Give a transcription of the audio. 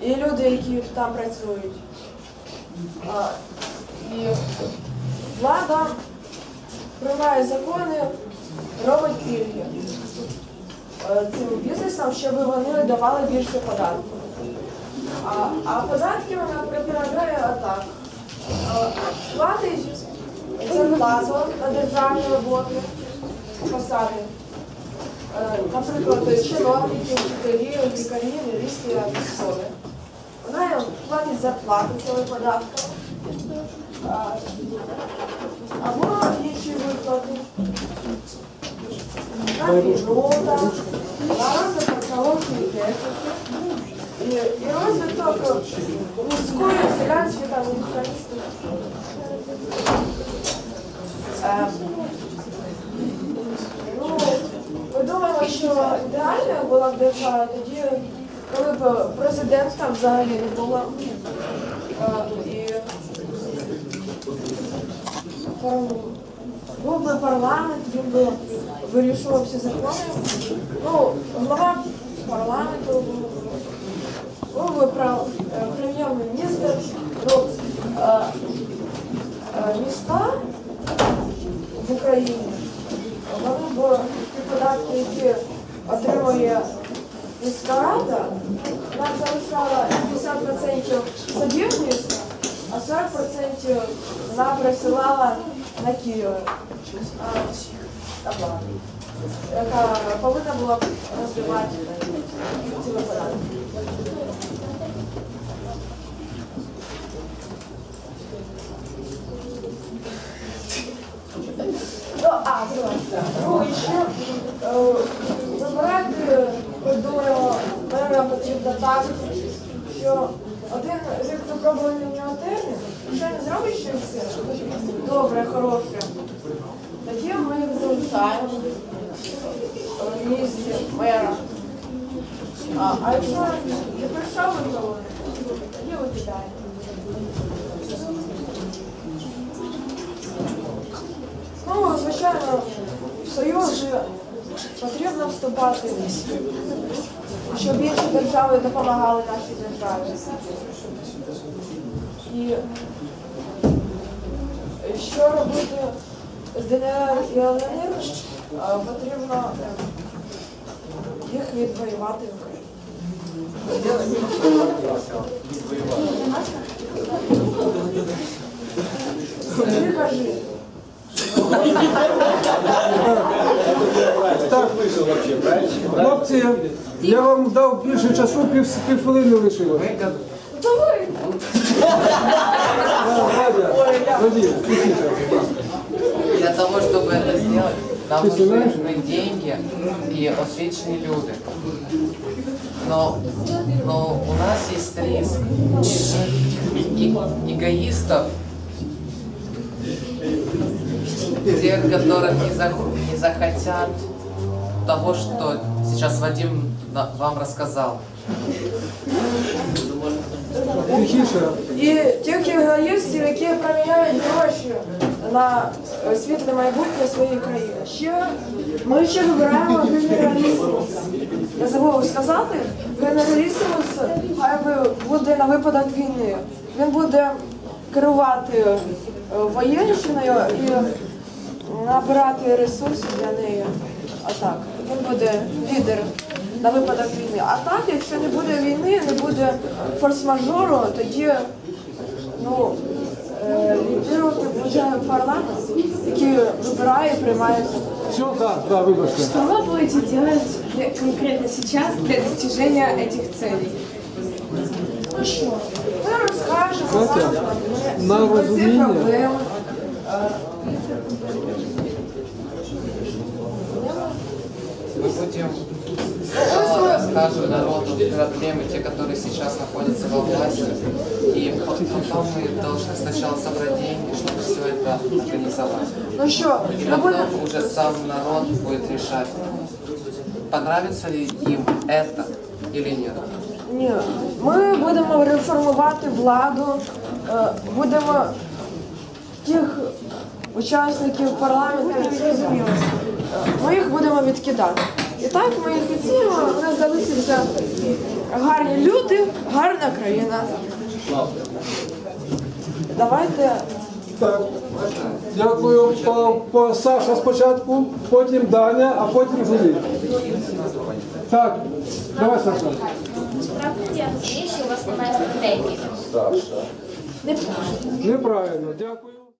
і люди, які там працюють. І влада приймає закони, робить пільги е, цим бізнесам, щоб вони давали більше податків. А, а податки вона перекладає отак. Е, Платить зарплату на державні роботи, посади. Е, Наприклад, чиновники, вчителі, лікарі, юристи, військові. Вона платить зарплату податками. А, Або інші виплати. На розвиток хорошої техніки. І, розвиток міської селянської там індустріалістів. Е, Ну, ми думаємо, що ідеальною була б держава тоді, коли б президентства взагалі не було. І був би парламент, він би вирішував всі закони. Ну, глава парламенту був, би е, прем'єр-міністр. Ну, міста в Україні вони б ті податки, які отримує міська рада, нам залишала 50% собі а 40% вона присилала на Київ. Влада, яка повинна була розвивати ці податки. Ну, а, Ну, ще мера додати, що один рік випробування в нього термін, якщо не зробить щось добре, хороше, тоді ми залишаємо місці мера. А, якщо не прийшов випробування, тоді викидаємо. Ну, звичайно, в союзи потрібно вступати, щоб інші держави допомагали нашій державі. І що робити з ДНР і ЛНР, потрібно їх відвоювати в Україні. Ти кажи. Хлопці, я вам дав більше часу, пів, пів хвилини лишилось. Давай. Надя, Вадим, тихіше. Для того, чтобы это сделать, нам Ты снимаешь? нужны деньги и освічені люди. Но, но у нас есть риск и- эгоистов, тех, которые не, зах- не захотят того, что сейчас Вадим вам рассказал. І тих егоїстів, які проміняють гроші на світле майбутнє своєї країни. Ще ми ще вибираємо генералісимус. Я забув сказати, генералісимус хай би буде на випадок війни. Він буде керувати е, воєнщиною і набирати ресурси для неї. Отак. Він буде лідер на випадок війни. А так, якщо не буде війни, не буде форс-мажору, тоді ну, е, лідирувати буде парламент, який вибирає і приймає. Все, так, так, вибачте. Что вы будете делать для- конкретно сейчас для достижения этих целей? Ну що, ми розкажемо Знаєте, на ці розуміння- проблеми. Мы будем сначала расскажем народу проблемы, те, которые сейчас находятся во власти, и Потом мы должны сначала собрать деньги, чтобы все это организовать. Ну що, И ми будемо. потом уже сам народ будет решать, понравится ли им это или нет. Ні, ми будемо реформувати владу, е, будемо тих учасників парламенту, які зрозумілися, е, ми їх будемо відкидати. І так ми їх відсіємо, в нас залишаться гарні люди, гарна країна. Давайте Так. Дякую. По, по Саша спочатку, потім Даня, а потім Жулі. Так, давай, Саша. Справді я розумію, що у вас немає стратегії. Неправильно, дякую.